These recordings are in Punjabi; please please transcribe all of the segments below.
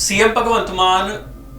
ਸੀਐਮ ਭਗਵੰਤ ਮਾਨ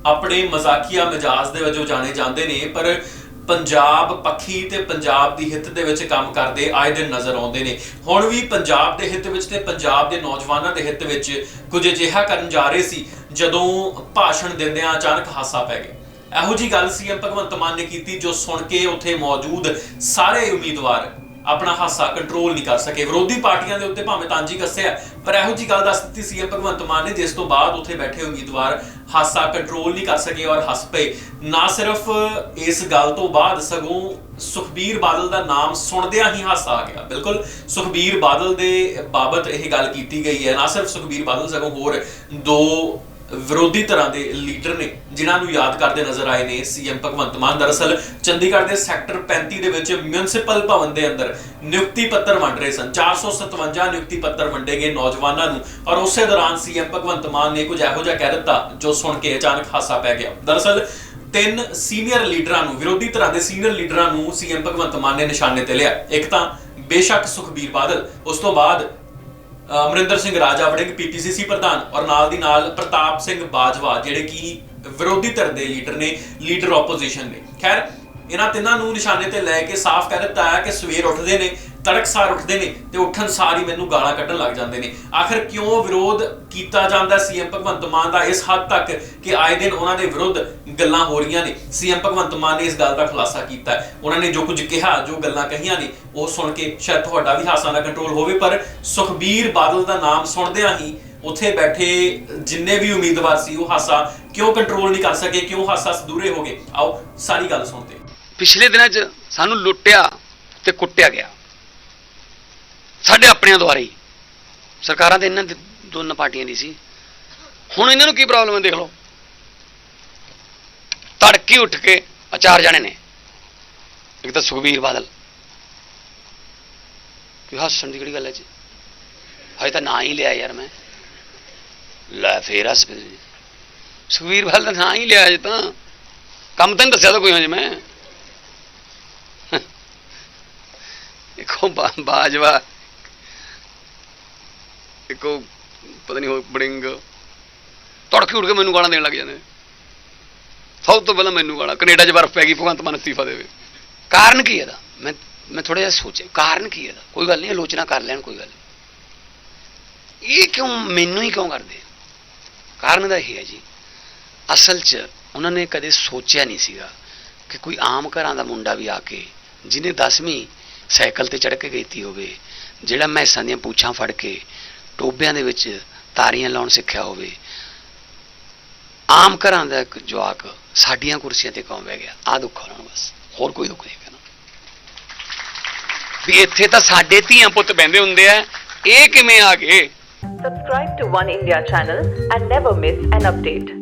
ਆਪਣੇ ਮਜ਼ਾਕੀਆ ਮਿਜਾਜ਼ ਦੇ ਵਜੋਂ ਜਾਣੇ ਜਾਂਦੇ ਨੇ, ਪਰ ਪੰਜਾਬ ਪੱਖੀ ਤੇ ਪੰਜਾਬ ਦੀ ਹਿੱਤ ਦੇ ਵਿੱਚ ਕੰਮ ਕਰਦੇ ਆਏ ਦਿਨ ਨਜ਼ਰ ਆਉਂਦੇ ਨੇ। ਹੁਣ ਵੀ ਪੰਜਾਬ ਦੇ ਹਿੱਤ ਵਿੱਚ ਤੇ ਪੰਜਾਬ ਦੇ ਨੌਜਵਾਨਾਂ ਦੇ ਹਿੱਤ ਵਿੱਚ ਕੁਝ ਅਜਿਹਾ ਕਰਨ ਜਾ ਰਹੇ ਸੀ, ਜਦੋਂ ਭਾਸ਼ਣ ਦਿੰਦਿਆਂ ਅਚਾਨਕ ਹਾਸਾ ਪੈ ਗਿਆ। ਇਹੋ ਜੀ ਗੱਲ ਸੀਐਮ ਭਗਵੰਤ ਮਾਨ ਨੇ ਕੀਤੀ ਜੋ ਸੁਣ ਕੇ ਉੱਥੇ ਮੌਜੂਦ ਸਾਰੇ ਉਮੀਦਵਾਰ ਆਪਣਾ ਹਾਸਾ ਕੰਟਰੋਲ ਨਹੀਂ ਕਰ ਸਕੇ। ਵਿਰੋਧੀ ਪਾਰਟੀਆਂ ਦੇ ਉੱਤੇ ਭਾਵੇਂ ਤਾਂਜੀ ਕੱਸਿਆ ਪਰ ਇਹੋ ਜੀ ਗੱਲ ਦੱਸ ਦਿੱਤੀ ਸੀਐਮ ਭਗਵੰਤ ਮਾਨ ਨੇ, ਜਿਸ ਤੋਂ ਬਾਅਦ ਉੱਥੇ ਬੈਠੇ ਉਮੀਦਵਾਰ ਹਾਸਾ ਕੰਟਰੋਲ ਨਹੀਂ ਕਰ ਸਕੇ ਔਰ ਹੱਸ ਪਏ। ਨਾ ਸਿਰਫ ਇਸ ਗੱਲ ਤੋਂ ਬਾਅਦ ਸਗੋਂ ਸੁਖਬੀਰ ਬਾਦਲ ਦਾ ਨਾਮ ਸੁਣਦਿਆਂ ਹੀ ਹਾਸਾ ਆ ਗਿਆ। ਬਿਲਕੁਲ, ਸੁਖਬੀਰ ਬਾਦਲ ਦੇ ਬਾਬਤ ਇਹ ਗੱਲ ਕੀਤੀ ਗਈ ਹੈ। ਨਾ ਸਿਰਫ ਸੁਖਬੀਰ ਬਾਦਲ, ਸਗੋਂ ਹੋਰ ਦੋ ਵਿਰੋਧੀ ਤਰ੍ਹਾਂ ਦੇ ਲੀਡਰ ਨੇ, ਜਿਨ੍ਹਾਂ ਨੂੰ ਯਾਦ ਕਰਦੇ ਨਜ਼ਰ ਆਏ ਨੇ ਸੀਐਮ ਭਗਵੰਤ ਮਾਨ। ਦਰਅਸਲ, ਚੰਡੀਗੜ੍ਹ ਦੇ ਸੈਕਟਰ 35 ਦੇ ਵਿੱਚ ਮਿਊਨਿਸਪਲ ਭਵਨ ਦੇ ਅੰਦਰ ਨਿਯੁਕਤੀ ਪੱਤਰ ਵੰਡ ਰਹੇ ਸਨ। 457 ਨਿਯੁਕਤੀ ਪੱਤਰ ਵੰਡੇ ਗਏ ਨੌਜਵਾਨਾਂ ਨੂੰ ਔਰ ਉਸੇ ਦੌਰਾਨ ਸੀਐਮ ਭਗਵੰਤ ਮਾਨ ਨੇ ਕੁਝ ਇਹੋ ਜਿਹਾ ਕਹਿ ਦਿੱਤਾ, ਜੋ ਸੁਣ ਕੇ ਅਚਾਨਕ ਹਾਸਾ ਪੈ ਗਿਆ। ਦਰਅਸਲ, ਤਿੰਨ ਸੀਨੀਅਰ ਲੀਡਰਾਂ ਨੂੰ, ਵਿਰੋਧੀ ਤਰ੍ਹਾਂ ਦੇ ਸੀਨੀਅਰ ਲੀਡਰਾਂ ਨੂੰ ਸੀਐਮ ਭਗਵੰਤ ਮਾਨ ਨੇ ਨਿਸ਼ਾਨੇ ਤੇ ਲਿਆ। ਇੱਕ ਤਾਂ ਬੇਸ਼ੱਕ ਸੁਖਬੀਰ ਬਾਦਲ, ਉਸ ਤੋਂ ਬਾਅਦ ਅਮਰਿੰਦਰ ਸਿੰਘ ਰਾਜਾ ਵੜਿੰਗ ਪੀਪੀਸੀਸੀ ਪ੍ਰਧਾਨ ਔਰ ਨਾਲ ਦੀ ਨਾਲ ਪ੍ਰਤਾਪ ਸਿੰਘ ਬਾਜਵਾ, ਜਿਹੜੇ ਕਿ ਵਿਰੋਧੀ ਧਿਰ ਦੇ ਲੀਡਰ ਨੇ, ਲੀਡਰ ਆਪੋਜੀਸ਼ਨ ਨੇ। ਖੈਰ, ਇਹਨਾਂ ਤਿੰਨਾਂ ਨੂੰ ਨਿਸ਼ਾਨੇ ਤੇ ਲੈ ਕੇ ਸਾਫ਼ ਕਹਿ ਦਿੱਤਾ ਹੈ ਕਿ ਸਵੇਰ ਉੱਠਦੇ ਨੇ ਤੜਕਸਾਰ ਉੱਠਦੇ ਨੇ ਤੇ ਉੱਠਣ ਸਾਰ ਹੀ ਮੈਨੂੰ ਗਾਲਾਂ ਕੱਢਣ ਲੱਗ ਜਾਂਦੇ ਨੇ। ਆਖਰ ਕਿਉਂ ਵਿਰੋਧ ਕੀਤਾ ਜਾਂਦਾ ਸੀਐਮ ਭਗਵੰਤ ਮਾਨ ਦਾ ਇਸ ਹੱਦ ਤੱਕ ਕਿ ਆਏ ਦਿਨ ਉਹਨਾਂ ਦੇ ਵਿਰੁੱਧ ਗੱਲਾਂ ਹੋ ਰਹੀਆਂ ਨੇ। ਸੀਐਮ ਭਗਵੰਤ ਮਾਨ ਨੇ ਇਸ ਗੱਲ ਦਾ ਖੁਲਾਸਾ ਕੀਤਾ। ਉਹਨਾਂ ਨੇ ਜੋ ਕੁਝ ਕਿਹਾ, ਜੋ ਗੱਲਾਂ ਕਹੀਆਂ ਨੇ, ਉਹ ਸੁਣ ਕੇ ਸ਼ਾਇਦ ਤੁਹਾਡਾ ਵੀ ਹਾਸਾ ਨਾ ਕੰਟਰੋਲ ਹੋਵੇ, ਪਰ ਸੁਖਬੀਰ ਬਾਦਲ ਦਾ ਨਾਮ ਸੁਣਦਿਆਂ ਹੀ ਉੱਥੇ ਬੈਠੇ ਜਿੰਨੇ ਵੀ ਉਮੀਦਵਾਰ ਸੀ, ਉਹ ਹਾਸਾ ਕਿਉਂ ਕੰਟਰੋਲ ਨਹੀਂ ਕਰ ਸਕੇ, ਕਿਉਂ ਹਾਸਾ ਦੂਰੇ ਹੋ ਗਏ? ਆਓ, ਸਾਰੀ ਗੱਲ ਸੁਣਦੇ ਪਿਛਲੇ ਦਿਨਾਂ 'ਚ ਸਾਨੂੰ ਲੁੱਟਿਆ ਤੇ ਕੁੱਟਿਆ ਗਿਆ। ਸਾਡੇ ਆਪਣਿਆਂ ਦੁਆਰਾ ਹੀ। ਸਰਕਾਰਾਂ ਤੇ ਇਹਨਾਂ ਦੋਨਾਂ ਪਾਰਟੀਆਂ ਦੀ ਸੀ। ਹੁਣ ਇਹਨਾਂ ਨੂੰ ਕੀ ਪ੍ਰੋਬਲਮ ਹੈ ਦੇਖ ਲਓ। ਤੜਕੇ ਉੱਠ ਕੇ ਆਹ ਜਾਣੇ ਨੇ। ਇੱਕ ਤਾਂ ਸੁਖਬੀਰ ਬਾਦਲ। ਕਿ ਹੱਸਣ ਦੀ ਕਿਹੜੀ ਗੱਲ ਹੈ ਜੀ? ਹਜੇ ਤਾਂ ਨਾਂ ਹੀ ਲਿਆ ਯਾਰ ਮੈਂ। ਲੈ ਫੇਰ ਹੱਸ ਪਏ ਸੁਖਬੀਰ ਬਾਦਲ ਦਾ ਨਾਂ ਹੀ ਲਿਆ ਜੇ ਤਾਂ। ਕੰਮ ਤਾਂ ਨਹੀਂ ਦੱਸਿਆ ਤਾਂ ਕੋਈ ਹਜੇ ਮੈਂ। ਇੱਕੋ ਬਾਜਵਾ ਇੱਕੋ ਪਤਾ ਨਹੀਂ ਹੋ ਬੜਿੰਗ। ਤੜਕੇ ਉੱਠ ਕੇ ਮੈਨੂੰ ਗਾਲਾਂ ਦੇਣ ਲੱਗ ਜਾਂਦੇ ਸਭ ਤੋਂ ਪਹਿਲਾਂ ਮੈਨੂੰ ਗਾਲਾਂ। ਕੈਨੇਡਾ 'ਚ ਬਰਫ਼ ਪੈ ਗਈ, ਭਗਵੰਤ ਮਾਨ ਅਸਤੀਫਾ ਦੇਵੇ। ਕਾਰਨ ਕੀ ਇਹਦਾ? ਮੈਂ ਮੈਂ ਥੋੜਾ ਜਿਹਾ ਸੋਚਿਆ। ਕਾਰਨ ਕੀ ਇਹਦਾ? ਕੋਈ ਗੱਲ ਨਹੀਂ, ਆਲੋਚਨਾ ਕਰ ਲੈਣ, ਕੋਈ ਗੱਲ ਇਹ ਕਿਉਂ, ਮੈਨੂੰ ਹੀ ਕਿਉਂ ਕਰਦੇ ਕਾਰਨ ਦਾ ਇਹ ਹੈ ਜੀ, ਅਸਲ 'ਚ ਉਹਨਾਂ ਨੇ ਕਦੇ ਸੋਚਿਆ ਨਹੀਂ ਸੀਗਾ ਕਿ ਕੋਈ ਆਮ ਘਰਾਂ ਦਾ ਮੁੰਡਾ ਵੀ ਆ ਕੇ, ਜਿਹਨੇ 10ਵੀਂ ਸਾਈਕਲ ਤੇ ਚੜ੍ਹ ਕੇ ਗਈਤੀ ਹੋਵੇ, ਜਿਹੜਾ ਮੈਸਾਂ ਦੀਆਂ ਪੂਛਾਂ ਫੜ ਕੇ ਟੋਬਿਆਂ ਦੇ ਵਿੱਚ ਤਾਰੀਆਂ ਲਾਉਣ ਸਿੱਖਿਆ ਹੋਵੇ। ਆਮ ਘਰਾਂ ਦਾ ਇੱਕ ਜਵਾਕ ਸਾਡੀਆਂ ਕੁਰਸੀਆਂ ਤੇ ਕੌਮ ਬਹਿ ਗਿਆ। ਆ ਦੁੱਖ ਉਹਨਾਂ ਨੂੰ ਬਸ। ਹੋਰ ਕੋਈ ਦੁੱਖ ਨਹੀਂ ਹੈਗਾ ਵੀ ਇੱਥੇ ਤਾਂ ਸਾਡੇ ਧੀਆਂ ਪੁੱਤ ਬਹਿੰਦੇ ਹੁੰਦੇ ਆ। ਇਹ ਕਿਵੇਂ ਆ ਗਏ? Subscribe to One India channel and never miss an update.